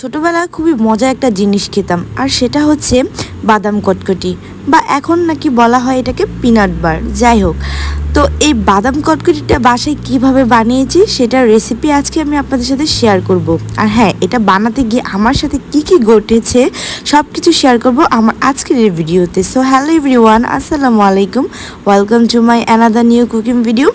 ছোটোবেলায় খুবই মজা একটা জিনিস খেতাম, আর সেটা হচ্ছে বাদাম কটকটি বা এখন নাকি বলা হয় এটাকে পিনাট বার যাই হোক। তো এই বাদাম কটকটিটা বাসায় কীভাবে বানিয়েছি সেটার রেসিপি আজকে আমি আপনাদের সাথে শেয়ার করব। আর হ্যাঁ এটা বানাতে গিয়ে আমার সাথে কি কি ঘটেছে সব কিছু শেয়ার করব আমার আজকের এই ভিডিওতে। সো হ্যালো এভরিওয়ান আসসালামু আলাইকুম। Welcome to my another new cooking video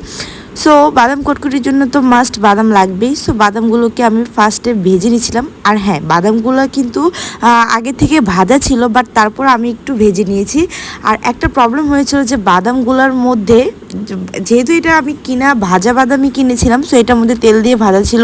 so বাদাম কটকটির জন্য তো মাস্ট বাদাম লাগবেই। সো বাদামগুলোকে আমি ফার্স্টে ভেজে নিয়েছিলাম। আর হ্যাঁ বাদামগুলো কিন্তু আগে থেকে ভাজা ছিল বাট তারপর আমি একটু ভেজে নিয়েছি। আর একটা প্রবলেম হয়েছিল যে বাদামগুলোর মধ্যে যেহেতু এটা আমি কিনা ভাজা বাদামই কিনেছিলাম সো এটার মধ্যে তেল দিয়ে ভাজা ছিল।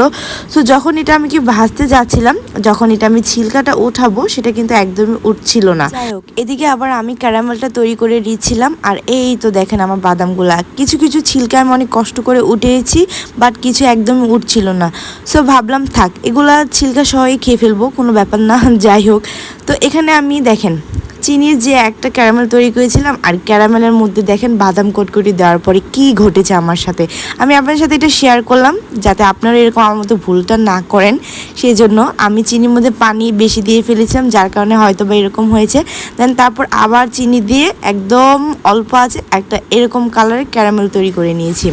সো যখন এটা আমি কি ভাজতে যাচ্ছিলাম যখন এটা আমি ছিলকাটা উঠাবো সেটা কিন্তু একদমই উঠছিল না। যাই হোক এদিকে আবার আমি ক্যারামেলটা তৈরি করে দিয়েছিলাম আর এই তো দেখেন আমার বাদামগুলা। কিছু কিছু ছিলকা আমি অনেক কষ্ট করে উঠেছি বাট কিছু একদম উঠছিল না। সো ভাবলাম থাক, এগুলো ছিলকা সহই খেয়ে ফেলব, কোনো ব্যাপার না, যাই হোক। তো এখানে আমি দেখেন, চিনির যে একটা ক্যারামেল তৈরি করেছিলাম, আর ক্যারামেলের মধ্যে দেখেন বাদাম কটকটি দেওয়ার পরে কি ঘটেছে আমার সাথে। আমি আপনার সাথে এটা শেয়ার করলাম, যাতে আপনারা এরকম আমার মতো ভুলটা না করেন। সেই জন্য আমি চিনির মধ্যে পানি বেশি দিয়ে ফেলেছিলাম, যার কারণে হয়তো বা এরকম হয়েছে। দেন তারপর আবার চিনি দিয়ে একদম অল্প আছে একটা এরকম কালারের ক্যারামেল তৈরি করে নিয়েছি।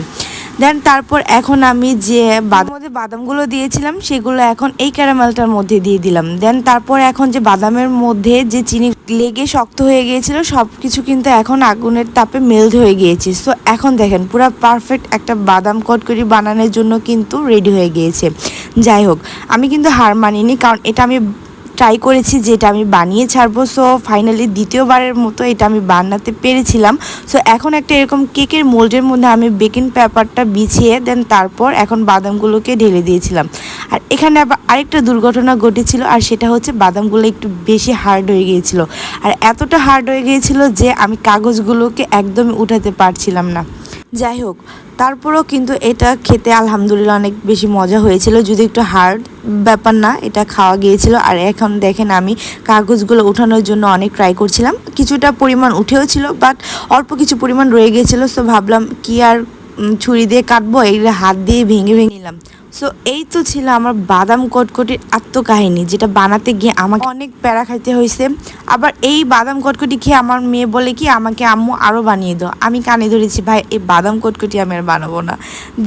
দেন তারপর এখন আমি যে বাদাম মধ্যে বাদামগুলো দিয়েছিলাম, সেগুলো এখন এই ক্যারামেলটার মধ্যে দিয়ে দিলাম। দেন তারপর এখন যে বাদামের মধ্যে যে চিনি লেগে শক্ত হয়ে গিয়েছিল সব কিছু কিন্তু এখন আগুনের তাপে মেল্ট হয়ে গিয়েছে। সো এখন দেখেন, পুরো পারফেক্ট একটা বাদাম কটকরি বানানোর জন্য কিন্তু রেডি হয়ে গিয়েছে। যাই হোক, আমি কিন্তু হার মানিনি, কারণ এটা আমি ট্রাই করেছি যেটা আমি বানিয়ে ছাড়বো। সো ফাইনালি দ্বিতীয়বারের মতো এটা আমি বানাতে পেরেছিলাম। সো এখন একটা এরকম কেকের মোল্ডের মধ্যে আমি বেকিং পেপারটা বিছিয়ে দেন তারপর এখন বাদামগুলোকে ঢেলে দিয়েছিলাম। আর এখানে আবার আরেকটা দুর্ঘটনা ঘটেছিল, আর সেটা হচ্ছে বাদামগুলো একটু বেশি হার্ড হয়ে গিয়েছিল। আর এতটা হার্ড হয়ে গিয়েছিল যে আমি কাগজগুলোকে একদমই উঠাতে পারছিলাম না। যাই হোক তারপরেও কিন্তু এটা খেতে আলহামদুলিল্লাহ অনেক বেশি মজা হয়েছিল, যদি একটু হার্ড ব্যাপার না, এটা খাওয়া গিয়েছিল। আর এখন দেখেন আমি কাগজগুলো উঠানোর জন্য অনেক ট্রাই করছিলাম। কিছুটা পরিমাণ উঠেও ছিল বাট অল্প কিছু পরিমাণ রয়ে গিয়েছিল তো ভাবলাম কি আর ছুরি দিয়ে কাটবো, এই হাত দিয়ে ভেঙে ভেঙে নিলাম। সো এই তো ছিল আমার বাদাম কটকটির আত্মকাহিনী, যেটা বানাতে গিয়ে আমাকে অনেক প্যারা খাইতে হয়েছে আবার এই বাদাম কটকটি খেয়ে আমার মেয়ে বলে কি, আমাকে আম্মু আরও বানিয়ে দাও। আমি কানে ধরেছি, ভাই, এই বাদাম কটকটি আমি আর বানাবো না।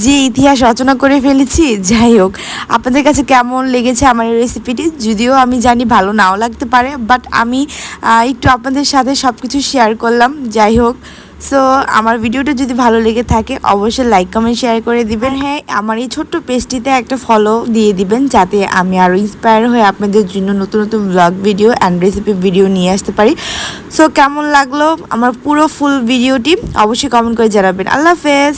যে ইতিহাস রচনা করে ফেলেছি, যাই হোক, আপনাদের কাছে কেমন লেগেছে আমার এই রেসিপিটি যদিও আমি জানি ভালো নাও লাগতে পারে বাট আমি একটু আপনাদের সাথে সব কিছু শেয়ার করলাম। যাই হোক সো আমার ভিডিওটা যদি ভালো লেগে থাকে অবশ্যই লাইক কমেন্ট শেয়ার করে দিবেন। হ্যাঁ আমার এই ছোট্ট পেজটিতে একটা ফলো দিয়ে দিবেন যাতে আমি আরও ইন্সপায়ার হয়ে আপনাদের জন্য নতুন নতুন blog video and recipe video নিয়ে আসতে পারি। সো কেমন লাগল আমার পুরো ফুল ভিডিওটি অবশ্যই কমেন্ট করে জানাবেন। আল্লাহ হাফেজ!